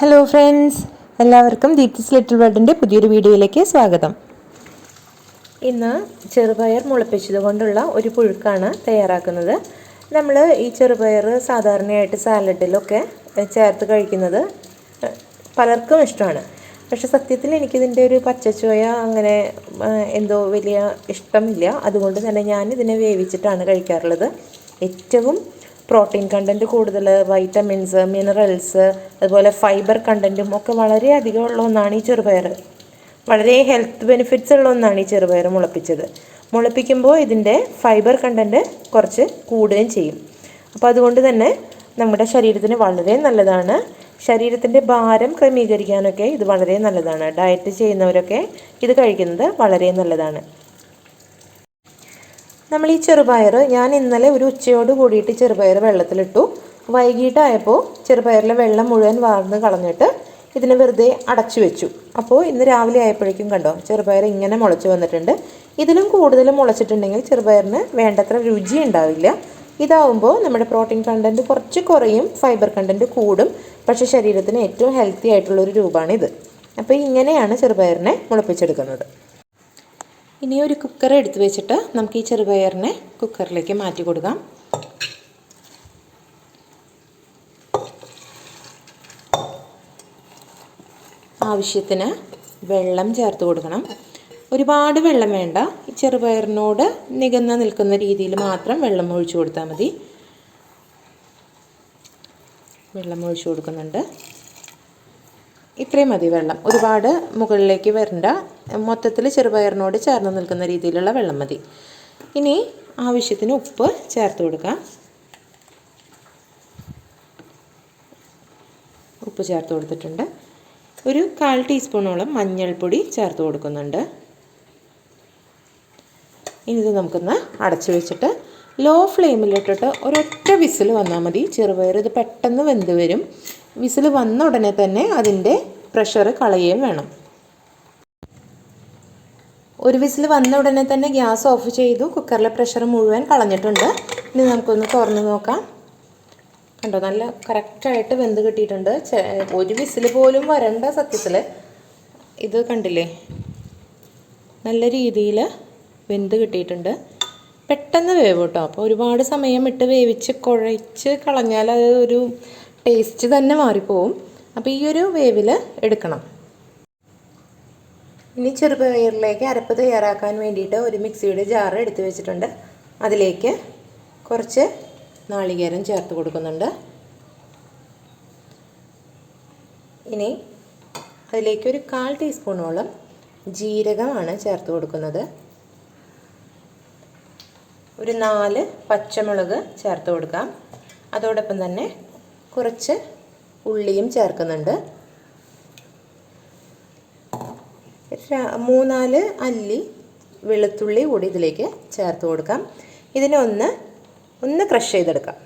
Hello friends എല്ലാവർക്കും Deepthi's little വേർഡിന്റെ പുതിയൊരു വീഡിയോയിലേക്ക് സ്വാഗതം. ഇന്ന് ചെറുപയർ മുളപ്പിച്ചത് കൊണ്ടുള്ള ഒരു പുഴുക്കാണ് തയ്യാറാക്കുന്നത്. നമ്മൾ ഈ ചെറുപയർ സാധാരണയായിട്ട് സാലഡിലൊക്കെ ചേർത്ത് കഴിക്കുന്നത് പലർക്കും ഇഷ്ടമാണ്. പക്ഷെ സത്യത്തിൽ എനിക്കിതിന്റെ ഒരു പച്ചച്ചോയ അങ്ങനെ എന്തോ വലിയ ഇഷ്ടമില്ല. അതുകൊണ്ട് തന്നെ ഞാൻ ഇതിനെ വേവിച്ചിട്ടാണ് കഴിക്കാറുള്ളത്. ഏറ്റവും പ്രോട്ടീൻ കണ്ടന്റ് കൂടുതൽ വൈറ്റമിൻസ് മിനറൽസ് അതുപോലെ ഫൈബർ കണ്ടന്റും ഒക്കെ വളരെ അധികം ഉള്ള ഒന്നാണ് ഈ ചെറുപയർ. വളരെ ഹെൽത്ത് ബെനിഫിറ്റ്സ് ഉള്ള ഒന്നാണ് ഈ ചെറുപയർ മുളപ്പിച്ചത്. മുളപ്പിക്കുമ്പോൾ ഇതിന്റെ ഫൈബർ കണ്ടന്റ് കുറച്ച് കൂടുകയും ചെയ്യും. അപ്പോൾ അതുകൊണ്ട് തന്നെ നമ്മുടെ ശരീരത്തിന് വളരെ നല്ലതാണ്. ശരീരത്തിന്റെ ഭാരം ക്രമീകരിക്കാനൊക്കെ ഇത് വളരെ നല്ലതാണ്. ഡയറ്റ് ചെയ്യുന്നവരൊക്കെ ഇത് കഴിക്കുന്നത് വളരെ നല്ലതാണ്. നമ്മൾ ഈ ചെറുപയർ ഞാൻ ഇന്നലെ ഒരു ഉച്ചയോട് കൂടിയിട്ട് ചെറുപയർ വെള്ളത്തിലിട്ടു. വൈകിട്ടായപ്പോൾ ചെറുപയറിലെ വെള്ളം മുഴുവൻ വാർന്ന് കളഞ്ഞിട്ട് ഇതിനെ വെറുതെ അടച്ചു വെച്ചു. അപ്പോൾ ഇന്ന് രാവിലെ ആയപ്പോഴേക്കും കണ്ടോ ചെറുപയർ ഇങ്ങനെ മുളച്ച് വന്നിട്ടുണ്ട്. ഇതിലും കൂടുതൽ മുളച്ചിട്ടുണ്ടെങ്കിൽ ചെറുപയറിന് വേണ്ടത്ര രുചി ഉണ്ടാവില്ല. ഇതാവുമ്പോൾ നമ്മുടെ പ്രോട്ടീൻ കണ്ടന്റ് കുറച്ച് കുറയും ഫൈബർ കണ്ടന്റ് കൂടും. പക്ഷേ ശരീരത്തിന് ഏറ്റവും ഹെൽത്തി ആയിട്ടുള്ളൊരു രൂപമാണിത് അപ്പോൾ ഇങ്ങനെയാണ് ചെറുപയറിനെ മുളപ്പിച്ചെടുക്കുന്നത്. ഇനി ഒരു കുക്കർ എടുത്ത് വെച്ചിട്ട് നമുക്ക് ഈ ചെറുപയറിനെ കുക്കറിലേക്ക് മാറ്റി കൊടുക്കാം. ആവശ്യത്തിന് വെള്ളം ചേർത്ത് കൊടുക്കണം. ഒരുപാട് വെള്ളം വേണ്ട. ഈ ചെറുപയറിനോട് നികന്ന് നിൽക്കുന്ന രീതിയിൽ മാത്രം വെള്ളം ഒഴിച്ചു കൊടുത്താൽ മതി. വെള്ളം ഒഴിച്ചു കൊടുക്കുന്നുണ്ട്. ഇത്രയും മതി വെള്ളം. ഒരുപാട് മുകളിലേക്ക് വരണ്ട. മൊത്തത്തിൽ ചെറുപയറിനോട് ചേർന്ന് നിൽക്കുന്ന രീതിയിലുള്ള വെള്ളം മതി. ഇനി ആവശ്യത്തിന് ഉപ്പ് ചേർത്ത് കൊടുക്കാം. ഉപ്പ് ചേർത്ത് കൊടുത്തിട്ടുണ്ട്. ഒരു കാൽ ടീസ്പൂണോളം മഞ്ഞൾപ്പൊടി ചേർത്ത് കൊടുക്കുന്നുണ്ട്. ഇനി ഇത് നമുക്കൊന്ന് അടച്ചു വെച്ചിട്ട് ലോ ഫ്ലെയിമിലിട്ടിട്ട് ഒരൊറ്റ വിസിൽ വന്നാൽ മതി. ചെറുപയർ ഇത് പെട്ടെന്ന് വെന്ത് വരും. വിസിൽ വന്ന ഉടനെ തന്നെ അതിന്റെ പ്രഷർ കളയുകയും വേണം. ഒരു വിസിൽ വന്ന ഉടനെ തന്നെ ഗ്യാസ് ഓഫ് ചെയ്തു. കുക്കറിലെ പ്രഷർ മുഴുവൻ കളഞ്ഞിട്ടുണ്ട്. ഇനി നമുക്കൊന്ന് തുറന്ന് നോക്കാം. കണ്ടോ നല്ല കറക്റ്റായിട്ട് വെന്ത് കിട്ടിയിട്ടുണ്ട്. ഒരു വിസിൽ പോലും വരണ്ട സത്യത്തിൽ. ഇത് കണ്ടില്ലേ? നല്ല രീതിയിൽ വെന്ത് കിട്ടിയിട്ടുണ്ട്. പെട്ടെന്ന് വേവ് കേട്ടോ. അപ്പോൾ ഒരുപാട് സമയം ഇട്ട് വേവിച്ച് കുഴച്ച് കളഞ്ഞാൽ അത് ഒരു ടേസ്റ്റ് തന്നെ മാറിപ്പോവും. അപ്പോൾ ഈ ഒരു വേവിൽ എടുക്കണം. ഇനി ചെറുപയറിലേക്ക് അരപ്പ് തയ്യാറാക്കാൻ വേണ്ടിയിട്ട് ഒരു മിക്സിയുടെ ജാർ എടുത്തു വെച്ചിട്ടുണ്ട്. അതിലേക്ക് കുറച്ച് നാളികേരം ചേർത്ത് കൊടുക്കുന്നുണ്ട്. ഇനി അതിലേക്ക് ഒരു കാൽ ടീസ്പൂണോളം ജീരകമാണ് ചേർത്ത് കൊടുക്കുന്നത്. ഒരു നാല് പച്ചമുളക് ചേർത്ത് കൊടുക്കാം. അതോടൊപ്പം തന്നെ കുറച്ച് ഉള്ളിയും ചേർക്കുന്നുണ്ട്. മൂന്നാൽ അല്ലി വെളുത്തുള്ളി കൂടി ഇതിലേക്ക് ചേർത്ത് കൊടുക്കാം. ഇതിനെ ഒന്ന് ഒന്ന് ക്രഷ് ചെയ്തെടുക്കാം.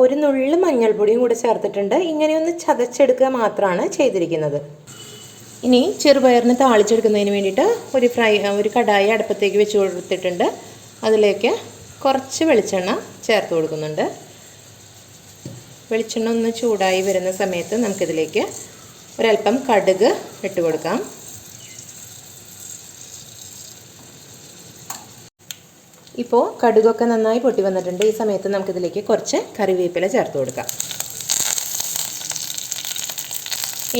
ഒരു നുള്ളു മഞ്ഞൾപ്പൊടിയും കൂടി ചേർത്തിട്ടുണ്ട്. ഇങ്ങനെയൊന്ന് ചതച്ചെടുക്കുക മാത്രമാണ് ചെയ്തിരിക്കുന്നത്. ഇനി ചെറുപയറിന് താളിച്ചെടുക്കുന്നതിന് വേണ്ടിയിട്ട് ഒരു ഫ്രൈ ഒരു കടായി അടുപ്പത്തേക്ക് വെച്ച് കൊടുത്തിട്ടുണ്ട്. അതിലേക്ക് കുറച്ച് വെളിച്ചെണ്ണ ചേർത്ത് കൊടുക്കുന്നുണ്ട്. വെളിച്ചെണ്ണ ഒന്ന് ചൂടായി വരുന്ന സമയത്ത് നമുക്കിതിലേക്ക് ഒരല്പം കടുക് ഇട്ട് കൊടുക്കാം. ഇപ്പോൾ കടുകൊക്കെ നന്നായി പൊട്ടി വന്നിട്ടുണ്ട്. ഈ സമയത്ത് നമുക്കിതിലേക്ക് കുറച്ച് കറിവേപ്പില ചേർത്ത് കൊടുക്കാം.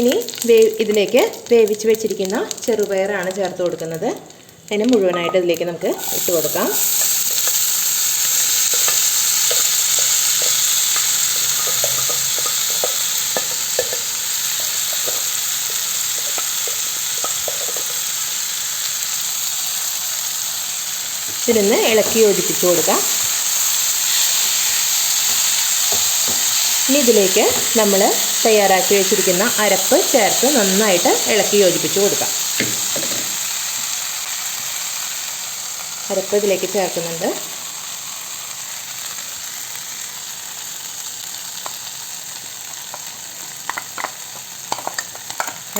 ഇനി വേ ഇതിലേക്ക് വേവിച്ച് വെച്ചിരിക്കുന്ന ചെറുപയറാണ് ചേർത്ത് കൊടുക്കുന്നത്. അതിന് മുഴുവനായിട്ട് ഇതിലേക്ക് നമുക്ക് ഇട്ട് കൊടുക്കാം. ഇതിനൊന്ന് ഇളക്കി യോജിപ്പിച്ച് കൊടുക്കാം. ഇനി ഇതിലേക്ക് നമ്മൾ തയ്യാറാക്കി വെച്ചിരിക്കുന്ന അരപ്പ് ചേർത്ത് നന്നായിട്ട് ഇളക്കി യോജിപ്പിച്ച് കൊടുക്കാം. അരപ്പ് ഇതിലേക്ക് ചേർക്കുന്നുണ്ട്.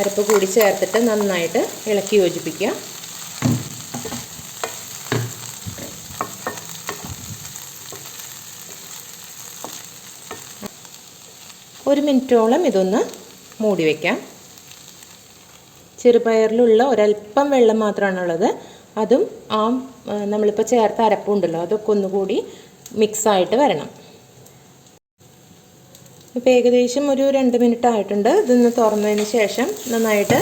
അരപ്പ് കൂടി ചേർത്തിട്ട് നന്നായിട്ട് ഇളക്കി യോജിപ്പിക്കുക. ഒരു മിനിറ്റോളം ഇതൊന്ന് മൂടി വയ്ക്കാം ചെറുപയറിലുള്ള ഒരല്പം വെള്ളം മാത്രമാണുള്ളത്. അതും ആ നമ്മളിപ്പോൾ ചേർത്ത അരപ്പുണ്ടല്ലോ അതൊക്കെ ഒന്നുകൂടി മിക്സായിട്ട് വരണം. ഇപ്പോൾ ഏകദേശം ഒരു രണ്ട് മിനിറ്റ് ആയിട്ടുണ്ട്. ഇതൊന്ന് തുറന്നതിന് ശേഷം നന്നായിട്ട്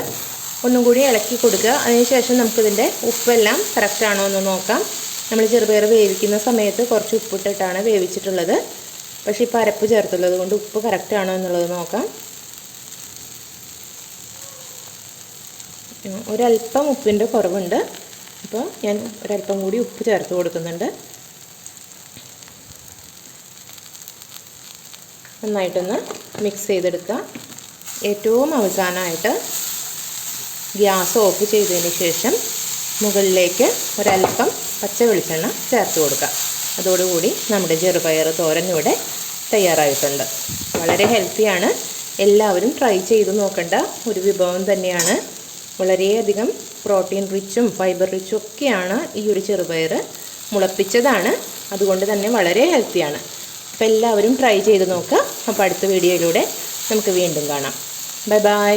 ഒന്നും കൂടി ഇളക്കി കൊടുക്കുക. അതിനുശേഷം നമുക്കിതിന്റെ ഉപ്പെല്ലാം കറക്റ്റാണോ എന്ന് നോക്കാം. നമ്മൾ ചെറുപയർ വേവിക്കുന്ന സമയത്ത് കുറച്ച് ഉപ്പിട്ടിട്ടാണ് വേവിച്ചിട്ടുള്ളത്. പക്ഷേ ഇപ്പോൾ അരപ്പ് ചേർത്തുള്ളത് കൊണ്ട് ഉപ്പ് കറക്റ്റ് ആണോ എന്നുള്ളത് നോക്കാം. ഒരല്പം ഉപ്പിന്റെ കുറവുണ്ട്. അപ്പോൾ ഞാൻ ഒരല്പം കൂടി ഉപ്പ് ചേർത്ത് കൊടുക്കുന്നുണ്ട്. നന്നായിട്ടൊന്ന് മിക്സ് ചെയ്തെടുക്കുക. ഏറ്റവും അവസാനമായിട്ട് ഗ്യാസ് ഓഫ് ചെയ്തതിന് ശേഷം മുകളിലേക്ക് ഒരല്പം പച്ച വെളിച്ചെണ്ണ ചേർത്ത് കൊടുക്കുക. അതോടുകൂടി നമ്മുടെ ചെറുപയർ തോരൻ ഇവിടെ തയ്യാറായിട്ടുണ്ട്. വളരെ ഹെൽത്തിയാണ് എല്ലാവരും ട്രൈ ചെയ്ത് നോക്കേണ്ട. ഒരു വിഭവം തന്നെയാണ്. വളരെയധികം പ്രോട്ടീൻ റിച്ചും ഫൈബർ റിച്ചും ഒക്കെയാണ് ഈ ഒരു ചെറുപയർ മുളപ്പിച്ചതാണ്. അതുകൊണ്ട് തന്നെ വളരെ ഹെൽത്തിയാണ് അപ്പോൾ എല്ലാവരും ട്രൈ ചെയ്ത് നോക്കുക അപ്പോൾ അടുത്ത വീഡിയോയിലൂടെ നമുക്ക് വീണ്ടും കാണാം. Bye bye